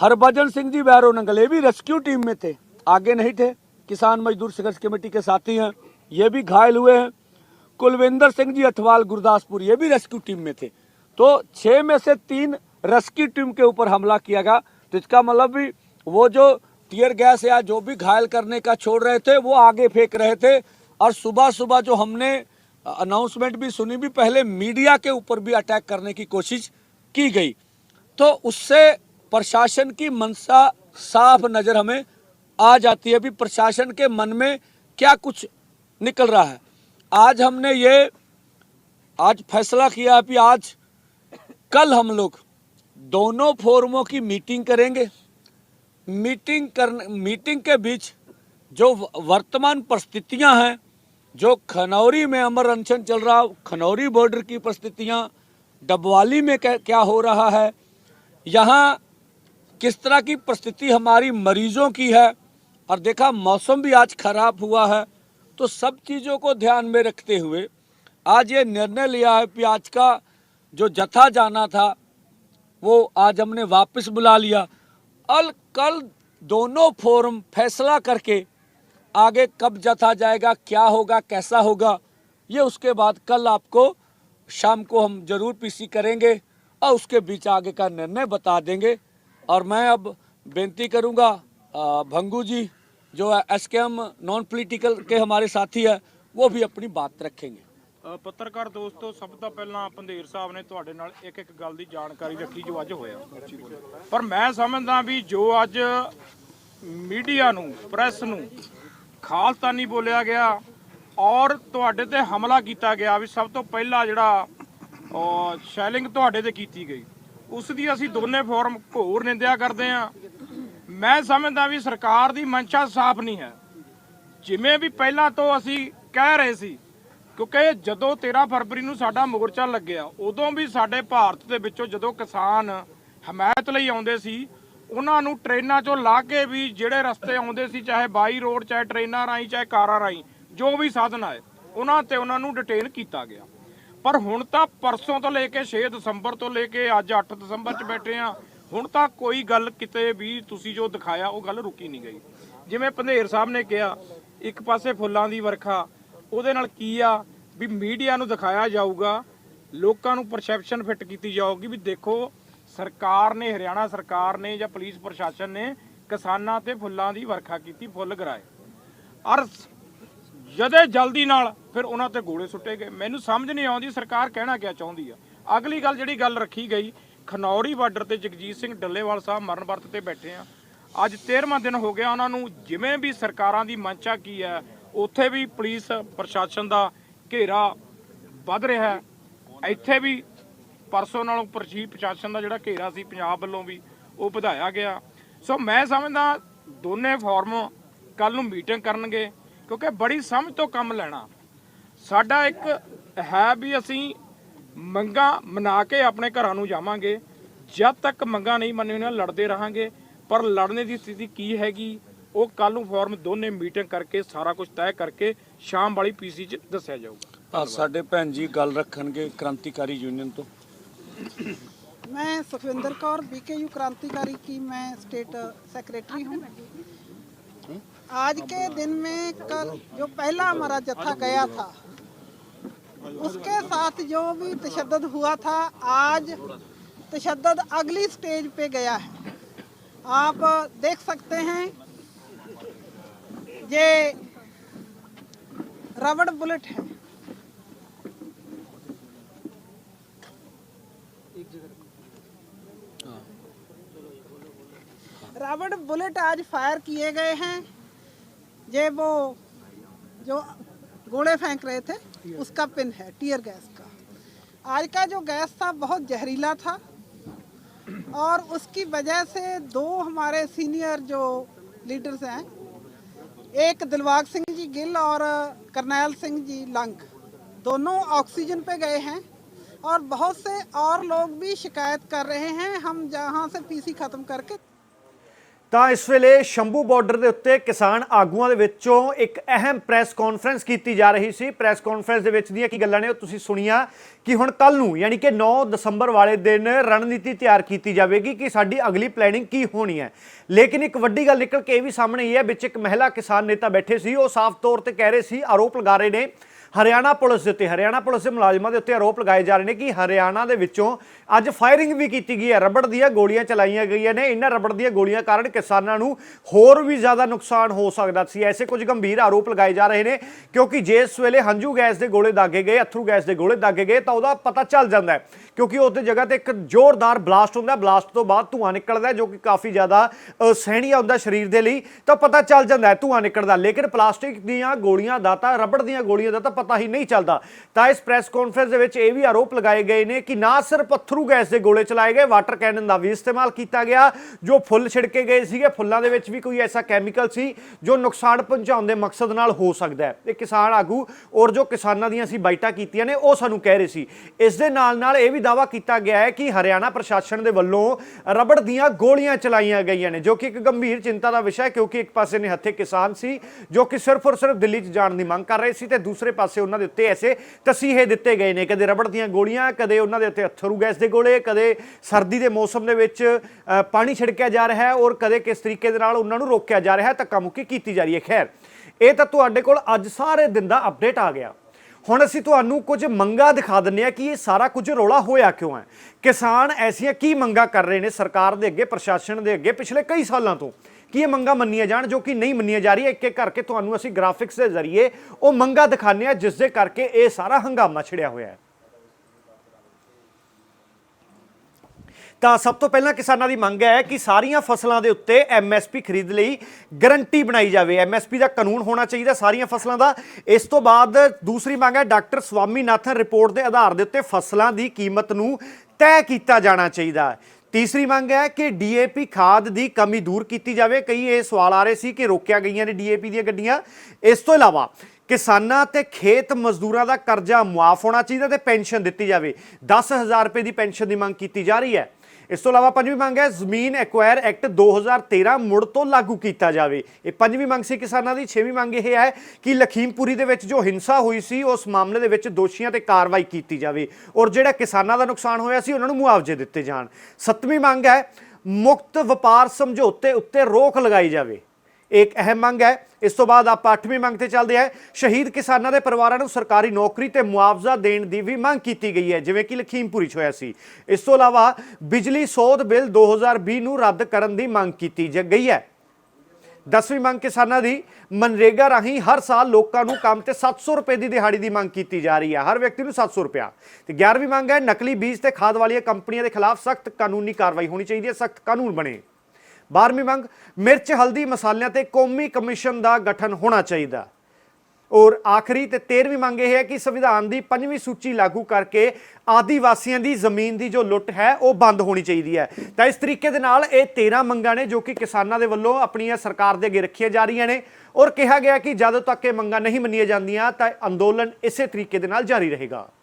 Speaker 2: हरभजन सिंह जी बैरो नंगल, ये भी रेस्क्यू टीम में थे। आगे नहीं थे। किसान मजदूर संघर्ष कमेटी के साथी हैं। ये भी घायल हुए हैं। कुलविंदर सिंह जी अठवाल गुरदासपुर, ये भी रेस्क्यू टीम में थे। तो छह में से तीन रेस्क्यू टीम के ऊपर हमला किया गया। तो इसका मतलब भी वो जो टीयर गैस या जो भी घायल करने का छोड़ रहे थे, वो आगे फेंक रहे थे। और सुबह सुबह जो हमने अनाउंसमेंट भी सुनी भी, पहले मीडिया के ऊपर भी अटैक करने की कोशिश की गई। तो उससे प्रशासन की मंशा साफ़ नज़र हमें आ जाती है भी प्रशासन के मन में क्या कुछ निकल रहा है। आज हमने ये, आज फैसला किया है कि आज कल हम लोग दोनों फोरमों की मीटिंग करेंगे। मीटिंग कर मीटिंग के बीच जो वर्तमान परिस्थितियाँ हैं, जो खनौरी में अमर अनशन चल रहा, खनौरी बॉर्डर की परिस्थितियाँ, डबवाली में क्या क्या हो रहा है, यहाँ किस तरह की परिस्थिति हमारी मरीजों की है? और देखा, मौसम भी आज खराब हुआ है तो सब चीज़ों को ध्यान में रखते हुए आज ये निर्णय लिया है कि आज का जो जथा जाना था, वो आज हमने वापस बुला लिया। अल कल दोनों फोरम फैसला करके आगे कब जथा जाएगा, क्या होगा, कैसा होगा, ये उसके बाद कल आपको शाम को हम ज़रूर पीसी करेंगे और उसके बीच आगे का निर्णय बता देंगे। और मैं अब बेनती करूंगा अ, भंगू जी जो एस के एम नॉन पोलिटिकल के हमारे साथी है वो भी अपनी बात रखेंगे
Speaker 3: ਅ, ਪੱਤਰਕਾਰ ਦੋਸਤੋ ਸਭ ਤੋਂ ਪਹਿਲਾਂ ਪੰਧੇਰ ਸਾਹਿਬ ਨੇ ਤੁਹਾਡੇ ਨਾਲ ਇੱਕ ਇੱਕ ਗੱਲ ਦੀ ਜਾਣਕਾਰੀ ਰੱਖੀ ਜੋ ਅੱਜ ਹੋਇਆ ਪਰ ਮੈਂ ਸਮਝਦਾ ਵੀ ਜੋ ਅੱਜ ਮੀਡੀਆ ਨੂੰ ਪ੍ਰੈਸ ਨੂੰ ਖਾਲਤਾਨੀ ਬੋਲਿਆ ਗਿਆ ਔਰ ਤੁਹਾਡੇ ਤੇ ਹਮਲਾ ਕੀਤਾ ਗਿਆ ਵੀ ਸਭ ਤੋਂ ਪਹਿਲਾਂ ਜਿਹੜਾ ਅ, ਸ਼ੈਲਿੰਗ ਤੁਹਾਡੇ ਤੇ ਕੀਤੀ ਗਈ ਉਸ ਦੀ ਅਸੀਂ ਦੋਨੇ ਫੋਰਮ ਘੋਰ ਨਿੰਦਿਆ ਕਰਦੇ ਹਾਂ। ਮੈਂ ਸਮਝਦਾ ਵੀ ਸਰਕਾਰ ਦੀ ਮਨਸ਼ਾ ਸਾਫ਼ ਨਹੀਂ ਹੈ। ਜਿਵੇਂ ਵੀ ਪਹਿਲਾਂ ਤੋਂ ਅਸੀਂ ਕਹਿ ਰਹੇ ਸੀ, ਕਿਉਂਕਿ ਜਦੋਂ 13 ਫਰਵਰੀ ਨੂੰ ਸਾਡਾ ਮੋਰਚਾ ਲੱਗਿਆ, ਉਦੋਂ ਵੀ ਸਾਡੇ ਭਾਰਤ ਦੇ ਵਿੱਚੋਂ ਜਦੋਂ ਕਿਸਾਨ ਹਮਾਇਤ ਲਈ ਆਉਂਦੇ ਸੀ, ਉਹਨਾਂ ਨੂੰ ਟ੍ਰੇਨਾਂ 'ਚੋਂ ਲਾ ਕੇ ਵੀ ਜਿਹੜੇ ਰਸਤੇ ਆਉਂਦੇ ਸੀ, ਚਾਹੇ ਬਾਈ ਰੋਡ, ਚਾਹੇ ਟ੍ਰੇਨਾਂ ਰਾਹੀਂ, ਚਾਹੇ ਕਾਰਾਂ ਰਾਹੀਂ, ਜੋ ਵੀ ਸਾਧਨ ਆਏ, ਉਹਨਾਂ ਤੇ ਉਹਨਾਂ ਨੂੰ ਡਿਟੇਨ ਕੀਤਾ ਗਿਆ। ਪਰ ਹੁਣ ਤਾਂ ਪਰਸੋਂ ਤੋਂ ਲੈ ਕੇ 6 ਦਸੰਬਰ ਤੋਂ ਲੈ ਕੇ ਅੱਜ 8 ਦਸੰਬਰ 'ਚ ਬੈਠੇ ਆ। ਹੁਣ ਤਾਂ ਕੋਈ ਗੱਲ ਕਿਤੇ ਵੀ ਤੁਸੀਂ ਜੋ ਦਿਖਾਇਆ, ਉਹ ਗੱਲ ਰੁਕੀ ਨਹੀਂ ਗਈ। ਜਿਵੇਂ ਪੰਧੇਰ ਸਾਹਿਬ ਨੇ ਕਿਹਾ, ਇੱਕ ਪਾਸੇ ਫੁੱਲਾਂ ਦੀ ਵਰਖਾ, ਉਹਦੇ ਨਾਲ ਕੀ ਆ ਵੀ ਮੀਡੀਆ ਨੂੰ ਦਿਖਾਇਆ ਜਾਊਗਾ, ਲੋਕਾਂ ਨੂੰ ਪਰਸੈਪਸ਼ਨ ਫਿੱਟ ਕੀਤੀ ਜਾਊਗੀ ਵੀ ਦੇਖੋ, ਸਰਕਾਰ ਨੇ, ਹਰਿਆਣਾ ਸਰਕਾਰ ਨੇ ਜਾਂ ਪੁਲਿਸ ਪ੍ਰਸ਼ਾਸਨ ਨੇ ਕਿਸਾਨਾਂ ਤੇ ਫੁੱਲਾਂ ਦੀ ਵਰਖਾ ਕੀਤੀ, ਫੁੱਲ ਗਰਾਏ। ਔਰ ਜਦੇ ਜਲਦੀ ਨਾਲ ਫਿਰ ਉਹਨਾਂ ਤੇ ਗੋਲੇ ਸੁੱਟੇ ਗਏ। ਮੈਨੂੰ ਸਮਝ ਨਹੀਂ ਆਉਂਦੀ, ਸਰਕਾਰ ਕਹਿਣਾ ਕਿਆ ਚਾਹੁੰਦੀ ਆ? ਅਗਲੀ ਗੱਲ ਜਿਹੜੀ ਗੱਲ ਰੱਖੀ ਗਈ, ਖਨੌਰੀ ਬਾਰਡਰ ਤੇ ਜਗਜੀਤ ਸਿੰਘ ਡੱਲੇਵਾਲ ਸਾਹਿਬ ਮਰਨ ਵਰਤ ਤੇ ਬੈਠੇ ਆ। ਅੱਜ 13ਵਾਂ ਦਿਨ ਹੋ ਗਿਆ, ਉਹਨਾਂ ਨੂੰ ਜਿਵੇਂ ਵੀ ਸਰਕਾਰਾਂ ਦੀ ਮੰਚਾ ਕੀ ਹੈ, ਉੱਥੇ ਵੀ ਪੁਲਿਸ ਪ੍ਰਸ਼ਾਸਨ ਦਾ ਘੇਰਾ ਵੱਧ ਰਿਹਾ ਹੈ। ਇੱਥੇ ਵੀ ਪਰਸੋਂ ਨਾਲੋਂ ਪ੍ਰਸ਼ੀ ਪ੍ਰਸ਼ਾਸਨ ਦਾ ਜਿਹੜਾ ਘੇਰਾ ਸੀ, ਪੰਜਾਬ ਵੱਲੋਂ ਵੀ ਉਹ ਵਧਾਇਆ ਗਿਆ। ਸੋ ਮੈਂ ਸਮਝਦਾ, ਦੋਨੇ ਫਾਰਮ ਕੱਲ ਨੂੰ ਮੀਟਿੰਗ ਕਰਨਗੇ, ਕਿਉਂਕਿ ਬੜੀ ਸਮਝ ਤੋਂ ਕੰਮ ਲੈਣਾ। ਸਾਡਾ ਇੱਕ ਹੈ ਵੀ ਅਸੀਂ ਮੰਗਾਂ ਮਨਾ ਕੇ ਆਪਣੇ ਘਰਾਂ ਨੂੰ ਜਾਵਾਂਗੇ ਜਦ ਤੱਕ ਮੰਗਾਂ ਨਹੀਂ ਮੰਨੀਆਂ ਲੜਦੇ ਰਹਾਂਗੇ ਪਰ ਲੜਨੇ ਦੀ ਸਥਿਤੀ ਕੀ ਹੈਗੀ ਉਹ ਕੱਲ ਨੂੰ ਫਾਰਮ ਦੋਨੇ ਮੀਟਿੰਗ ਕਰਕੇ ਸਾਰਾ ਕੁਝ ਤੈਅ ਕਰਕੇ ਸ਼ਾਮ ਵਾਲੀ ਪੀਸੀ 'ਚ ਦੱਸਿਆ ਜਾਊਗਾ
Speaker 2: ਆ ਸਾਡੇ ਭੈਣ ਜੀ ਗੱਲ ਰੱਖਣਗੇ ਕ੍ਰਾਂਤੀਕਾਰੀ ਯੂਨੀਅਨ ਤੋਂ
Speaker 4: मैं सुखविंदर कौर बीकेयू क्रांतिकारी की मैं स्टेट सेक्रेटरी हूँ आज के दिन में कल जो पहला हमारा जत्था गया था उसके साथ जो भी तशद हुआ था, आज तशद अगली स्टेज पे गया है। आप देख सकते हैं, ये रबड़ बुलेट है। रबड़ बुलेट आज फायर किए गए हैं। ये वो जो गोले फेंक रहे थे उसका पिन है, टीयर गैस का। आज का जो गैस था, बहुत जहरीला था और उसकी वजह से दो हमारे सीनियर जो लीडर्स हैं, एक दिलबाग सिंह जी गिल और करनैल सिंह जी लंग, दोनों ऑक्सीजन पे गए हैं और बहुत से और लोग भी शिकायत कर रहे हैं, हम जहाँ से पीसी खत्म करके
Speaker 1: ਤਾਂ ਇਸ ਵੇਲੇ ਸ਼ੰਭੂ ਬਾਰਡਰ ਦੇ ਉੱਤੇ ਕਿਸਾਨ ਆਗੂਆਂ ਦੇ ਵਿੱਚੋਂ ਇੱਕ ਅਹਿਮ ਪ੍ਰੈਸ ਕਾਨਫਰੰਸ ਕੀਤੀ ਜਾ ਰਹੀ ਸੀ। ਪ੍ਰੈਸ ਕਾਨਫਰੰਸ ਦੇ ਵਿੱਚ ਦੀਆਂ ਕੀ ਗੱਲਾਂ ਨੇ ਉਹ ਤੁਸੀਂ ਸੁਣੀਆਂ ਕਿ ਹੁਣ ਕੱਲ ਨੂੰ ਯਾਨੀ ਕਿ 9 ਦਸੰਬਰ ਵਾਲੇ ਦਿਨ ਰਣਨੀਤੀ ਤਿਆਰ ਕੀਤੀ ਜਾਵੇਗੀ ਕਿ ਸਾਡੀ ਅਗਲੀ ਪਲੈਨਿੰਗ ਕੀ ਹੋਣੀ ਹੈ। ਲੇਕਿਨ ਇੱਕ ਵੱਡੀ ਗੱਲ ਨਿਕਲ ਕੇ ਇਹ ਵੀ ਸਾਹਮਣੇ ਆਈ ਹੈ, ਵਿੱਚ ਇੱਕ ਮਹਿਲਾ ਕਿਸਾਨ ਨੇਤਾ ਬੈਠੇ ਸੀ, ਉਹ ਸਾਫ਼ ਤੌਰ ਤੇ ਕਹਿ ਰਹੇ ਸੀ, ਆਰੋਪ ਲਗਾ ਰਹੇ ਨੇ ਹਰਿਆਣਾ ਪੁਲਿਸ ਦੇ ਉੱਤੇ, ਹਰਿਆਣਾ ਪੁਲਿਸ ਦੇ ਮੁਲਾਜ਼ਮਾਂ ਦੇ ਉੱਤੇ ਆਰੋਪ ਲਗਾਏ ਜਾ ਰਹੇ ਨੇ ਕਿ ਹਰਿਆਣਾ ਦੇ ਵਿੱਚੋਂ ਅੱਜ ਫਾਇਰਿੰਗ ਵੀ ਕੀਤੀ ਗਈ ਹੈ। ਰਬੜ ਦੀਆਂ ਗੋਲੀਆਂ ਚਲਾਈਆਂ ਗਈਆਂ ਨੇ। ਇਹਨਾਂ ਰਬੜ ਦੀਆਂ ਗੋਲੀਆਂ ਕਾਰਨ ਕਿਸਾਨਾਂ ਨੂੰ ਹੋਰ ਵੀ ਜ਼ਿਆਦਾ ਨੁਕਸਾਨ ਹੋ ਸਕਦਾ ਸੀ। ਐਸੇ ਕੁਝ ਗੰਭੀਰ ਆਰੋਪ ਲਗਾਏ ਜਾ ਰਹੇ ਨੇ, ਕਿਉਂਕਿ ਜੇ ਇਸ ਵੇਲੇ ਹੰਝੂ ਗੈਸ ਦੇ ਗੋਲੇ ਦਾਗੇ ਗਏ, ਅਥਰੂ ਗੈਸ ਦੇ ਗੋਲੇ ਦਾਗੇ ਗਏ, ਤਾਂ ਉਹਦਾ ਪਤਾ ਚੱਲ ਜਾਂਦਾ ਹੈ ਕਿਉਂਕਿ ਉਸ ਜਗ੍ਹਾ ਤੇ ਇੱਕ ਜ਼ੋਰਦਾਰ ਬਲਾਸਟ ਹੁੰਦਾ। ਬਲਾਸਟ ਤੋਂ ਬਾਅਦ ਧੂਆਂ ਨਿਕਲਦਾ ਜੋ ਕਿ ਕਾਫੀ ਜ਼ਿਆਦਾ ਅ, ਸਹਿਣੀਆ ਹੁੰਦਾ ਸਰੀਰ ਦੇ ਲਈ। ਤਾਂ ਪਤਾ ਚੱਲ ਜਾਂਦਾ ਹੈ ਧੂਆਂ ਨਿਕਲਦਾ। ਲੇਕਿਨ ਪਲਾਸਟਿਕ ਦੀਆਂ ਗੋਲੀਆਂ ਦਾ ਤਾਂ ਰਬੜ ਦੀਆਂ ਗੋਲੀਆਂ ਦਾ ਤਾਂ ਪਤਾ ਹੀ ਨਹੀਂ ਚੱਲਦਾ। ਤਾਂ ਇਸ ਪ੍ਰੈਸ ਕਾਨਫਰੰਸ ਦੇ ਵਿੱਚ ਇਹ ਵੀ ਆਰੋਪ ਲਗਾਏ ਗਏ ਨੇ ਕਿ ਨਾ ਸਿਰਫ ਅਥਰੂ ਗੈਸ ਦੇ ਗੋਲੇ ਚਲਾਏ ਗਏ ਵਾਟਰ ਕੈਨਨ ਦਾ ਵੀ ਇਸਤੇਮਾਲ ਕੀਤਾ ਗਿਆ ਜੋ ਫੁੱਲ ਛਿੜਕੇ ਗਏ ਸੀਗੇ। ਫੁੱਲਾਂ ਦੇ ਵਿੱਚ ਵੀ ਕੋਈ ਐਸਾ ਕੈਮੀਕਲ ਸੀ ਜੋ ਨੁਕਸਾਨ ਪਹੁੰਚਾਉਣ ਦੇ ਮਕਸਦ ਨਾਲ ਹੋ ਸਕਦਾ ਹੈ। ਇਹ ਕਿਸਾਨ ਆਗੂ ਔਰ ਜੋ ਕਿਸਾਨਾਂ ਦੀਆਂ ਅਸੀਂ ਬਾਈਟਾਂ ਕੀਤੀਆਂ ਨੇ ਉਹ ਸਾਨੂੰ ਕਹਿ ਰਹੇ ਸੀ। ਇਸ ਦੇ ਨਾਲ ਨਾਲ ਇਹ ਵੀ ਦਾਵਾ ਕੀਤਾ ਗਿਆ ਹੈ ਕਿ ਹਰਿਆਣਾ ਪ੍ਰਸ਼ਾਸਨ ਦੇ ਵੱਲੋਂ ਰਬੜ ਦੀਆਂ ਗੋਲੀਆਂ ਚਲਾਈਆਂ ਗਈਆਂ ਨੇ, ਜੋ ਕਿ ਇੱਕ ਗੰਭੀਰ ਚਿੰਤਾ ਦਾ ਵਿਸ਼ਾ ਹੈ, ਕਿਉਂਕਿ ਇੱਕ ਪਾਸੇ ਨਿਹੱਥੇ ਕਿਸਾਨ ਸੀ, ਜੋ ਕਿ ਸਿਰਫ ਔਰ ਸਿਰਫ ਦਿੱਲੀ 'ਚ ਜਾਣ ਦੀ ਮੰਗ ਕਰ ਰਹੇ ਸੀ ਤੇ ਦੂਸਰੇ ਪਾਸੇ ਉਹਨਾਂ ਦੇ ਉੱਤੇ ਐਸੇ ਤਸੀਹੇ ਦਿੱਤੇ ਗਏ ਨੇ, ਕਦੇ ਰਬੜ ਦੀਆਂ ਗੋਲੀਆਂ, ਕਦੇ ਉਹਨਾਂ ਦੇ ਉੱਤੇ ਅਥਰੂ ਗੈਸ ਦੇ ਗੋਲੇ, ਕਦੇ ਸਰਦੀ ਦੇ ਮੌਸਮ ਦੇ ਵਿੱਚ ਪਾਣੀ ਛਿੜਕਿਆ ਜਾ ਰਿਹਾ ਹੈ ਔਰ ਕਦੇ ਕਿਸ ਤਰੀਕੇ ਦੇ ਨਾਲ ਉਹਨਾਂ ਨੂੰ ਰੋਕਿਆ ਜਾ ਰਿਹਾ ਹੈ ਧੱਕਾ ਮੁੱਕੀ ਕੀਤੀ ਜਾ ਰਹੀ ਹੈ। ਖੈਰ, ਇਹ ਤਾਂ ਤੁਹਾਡੇ ਕੋਲ ਅੱਜ ਸਾਰੇ ਦਿਨ ਦਾ ਅਪਡੇਟ ਆ ਗਿਆ। ਹੁਣ ਅਸੀਂ ਤੁਹਾਨੂੰ ਕੁਝ ਮੰਗਾਂ ਦਿਖਾ ਦਿੰਨੇ ਆ ਕਿ ਇਹ ਸਾਰਾ ਕੁਝ ਰੋਲਾ ਹੋਇਆ ਕਿਉਂ ਹੈ? ਕਿਸਾਨ ਐਸੀਆਂ ਕੀ ਮੰਗਾਂ ਕਰ ਰਹੇ ਨੇ ਸਰਕਾਰ ਦੇ ਅੱਗੇ, ਪ੍ਰਸ਼ਾਸਨ ਦੇ ਅੱਗੇ ਪਿਛਲੇ ਕਈ ਸਾਲਾਂ ਤੋਂ? ਕਿ ਇਹ ਮੰਗਾਂ ਮੰਨੀਆਂ ਜਾਣ ਜੋ ਕਿ ਨਹੀਂ ਮੰਨੀਆਂ ਜਾ ਰਹੀਆਂ? ਇੱਕ ਇੱਕ ਕਰਕੇ ਤੁਹਾਨੂੰ ਅਸੀਂ ਗ੍ਰਾਫਿਕਸ ਦੇ ਜ਼ਰੀਏ ਉਹ ਮੰਗਾਂ ਦਿਖਾਉਂਦੇ ਆ ਜਿਸ ਦੇ ਕਰਕੇ ਇਹ ਸਾਰਾ ਹੰਗਾਮਾ ਛਿੜਿਆ ਹੋਇਆ ਹੈ। ਤਾਂ ਸਭ ਤੋਂ ਪਹਿਲਾਂ ਕਿਸਾਨਾਂ ਦੀ ਮੰਗ ਹੈ ਕਿ ਸਾਰੀਆਂ ਫਸਲਾਂ ਦੇ ਉੱਤੇ ਐਮਐਸਪੀ ਖਰੀਦ ਲਈ ਗਰੰਟੀ ਬਣਾਈ ਜਾਵੇ। ਐਮਐਸਪੀ ਦਾ ਕਾਨੂੰਨ ਹੋਣਾ ਚਾਹੀਦਾ ਸਾਰੀਆਂ ਫਸਲਾਂ ਦਾ। ਇਸ ਤੋਂ ਬਾਅਦ ਦੂਸਰੀ ਮੰਗ ਹੈ, ਡਾਕਟਰ ਸਵਾਮੀਨਾਥਨ ਰਿਪੋਰਟ ਦੇ ਆਧਾਰ ਦੇ ਉੱਤੇ ਫਸਲਾਂ ਦੀ ਕੀਮਤ ਨੂੰ ਤੈਅ ਕੀਤਾ ਜਾਣਾ ਚਾਹੀਦਾ ਤੀਸਰੀ ਮੰਗ ਹੈ ਕਿ ਡੀਏਪੀ ਖਾਦ ਦੀ ਕਮੀ ਦੂਰ ਕੀਤੀ ਜਾਵੇ। ਕਈ ਇਹ ਸਵਾਲ ਆ ਰਹੇ ਸੀ ਕਿ ਰੋਕਿਆ ਗਈਆਂ ਨੇ ਡੀਏਪੀ ਦੀਆਂ ਗੱਡੀਆਂ। ਇਸ ਤੋਂ ਇਲਾਵਾ ਕਿਸਾਨਾਂ ਤੇ ਖੇਤ ਮਜ਼ਦੂਰਾਂ ਦਾ ਕਰਜ਼ਾ ਮੁਆਫ ਹੋਣਾ ਚਾਹੀਦਾ ਤੇ ਪੈਨਸ਼ਨ ਦਿੱਤੀ ਜਾਵੇ। 10000 ਰੁਪਏ ਦੀ ਪੈਨਸ਼ਨ ਦੀ ਮੰਗ ਕੀਤੀ ਜਾ ਰਹੀ ਹੈ। ਇਸ ਤੋਂ ਇਲਾਵਾ ਪੰਜਵੀਂ ਮੰਗ ਹੈ, ਜ਼ਮੀਨ ਐਕਵਾਇਰ ਐਕਟ 2013 ਮੁੜ ਤੋਂ ਲਾਗੂ ਕੀਤਾ ਜਾਵੇ। ਇਹ ਪੰਜਵੀਂ ਮੰਗ ਸੀ ਕਿਸਾਨਾਂ ਦੀ, ਛੇਵੀਂ ਮੰਗ ਇਹ ਹੈ ਕਿ ਲਖੀਮਪੁਰੀ ਦੇ ਵਿੱਚ ਜੋ ਹਿੰਸਾ ਹੋਈ ਸੀ, ਉਸ ਮਾਮਲੇ ਦੇ ਵਿੱਚ ਦੋਸ਼ੀਆਂ ਤੇ ਕਾਰਵਾਈ ਕੀਤੀ ਜਾਵੇ ਔਰ ਜਿਹੜਾ ਕਿਸਾਨਾਂ ਦਾ ਨੁਕਸਾਨ ਹੋਇਆ ਸੀ, ਉਹਨਾਂ ਨੂੰ ਮੁਆਵਜ਼ੇ ਦਿੱਤੇ ਜਾਣ। ਸੱਤਵੀਂ ਮੰਗ ਹੈ, ਮੁਕਤ ਵਪਾਰ ਸਮਝੌਤੇ ਉੱਤੇ ਰੋਕ ਲਗਾਈ ਜਾਵੇ। ਇੱਕ ਅਹਿਮ ਮੰਗ ਹੈ। ਇਸ ਤੋਂ ਬਾਅਦ ਆਪਾਂ 8ਵੀਂ ਮੰਗ ਤੇ ਚੱਲਦੇ ਹਾਂ। ਸ਼ਹੀਦ ਕਿਸਾਨਾਂ ਦੇ ਪਰਿਵਾਰਾਂ ਨੂੰ ਸਰਕਾਰੀ ਨੌਕਰੀ ਤੇ ਮੁਆਵਜ਼ਾ ਦੇਣ ਦੀ ਵੀ ਮੰਗ ਕੀਤੀ ਗਈ ਹੈ, ਜਿਵੇਂ ਕਿ ਲਖੀਮਪੁਰੀ 'ਚ ਹੋਇਆ ਸੀ। ਇਸ ਤੋਂ ਇਲਾਵਾ ਬਿਜਲੀ ਸੋਧ ਬਿੱਲ 2020 ਨੂੰ ਰੱਦ ਕਰਨ ਦੀ ਮੰਗ ਕੀਤੀ ਜ, ਗਈ ਹੈ। ਦਸਵੀਂ ਮੰਗ ਕਿਸਾਨਾਂ ਦੀ, ਮਨਰੇਗਾ ਰਾਹੀਂ ਹਰ ਸਾਲ ਲੋਕਾਂ ਨੂੰ ਕੰਮ ਤੇ 700 ਰੁਪਏ ਦੀ ਦਿਹਾੜੀ ਦੀ ਮੰਗ ਕੀਤੀ ਜਾ ਰਹੀ ਹੈ। ਹਰ ਵਿਅਕਤੀ ਨੂੰ 700 ਰੁਪਇਆ। ਤੇ 11ਵੀਂ ਮੰਗ ਹੈ, ਨਕਲੀ ਬੀਜ ਤੇ ਖਾਦ ਵਾਲੀਆਂ ਕੰਪਨੀਆਂ ਦੇ ਖਿਲਾਫ ਸਖਤ ਕਾਨੂੰਨੀ ਕਾਰਵਾਈ ਹੋਣੀ ਚਾਹੀਦੀ ਹੈ, ਸਖਤ ਕਾਨੂੰਨ ਬਣੇ। 12ਵੀਂ ਮੰਗ, ਮਿਰਚ, ਹਲਦੀ ਮਸਾਲਿਆਂ ਤੇ ਕੌਮੀ ਕਮਿਸ਼ਨ ਦਾ ਗਠਨ ਹੋਣਾ ਚਾਹੀਦਾ। ਔਰ ਆਖਰੀ ਤੇ 13ਵੀਂ ਮੰਗ ਇਹ ਹੈ ਕਿ ਸੰਵਿਧਾਨ ਦੀ ਪੰਜਵੀਂ ਸੂਚੀ ਲਾਗੂ ਕਰਕੇ ਆਦੀਵਾਸੀਆਂ ਦੀ ਜ਼ਮੀਨ ਦੀ ਜੋ ਲੁੱਟ ਹੈ, ਉਹ ਬੰਦ ਹੋਣੀ ਚਾਹੀਦੀ ਹੈ। ਤਾਂ ਇਸ ਤਰੀਕੇ ਦੇ ਨਾਲ ਇਹ 13 ਮੰਗਾਂ ਨੇ ਜੋ ਕਿ ਕਿਸਾਨਾਂ ਦੇ ਵੱਲੋਂ ਆਪਣੀਆਂ ਸਰਕਾਰ ਦੇ ਅੱਗੇ ਰੱਖੀਆਂ ਜਾ ਰਹੀਆਂ ਨੇ। ਔਰ ਕਿਹਾ ਗਿਆ ਕਿ ਜਦੋਂ ਤੱਕ ਇਹ ਮੰਗਾਂ ਨਹੀਂ ਮੰਨੀਆਂ ਜਾਂਦੀਆਂ, ਤਾਂ ਅੰਦੋਲਨ ਇਸੇ ਤਰੀਕੇ ਦੇ ਨਾਲ ਜਾਰੀ ਰਹੇਗਾ।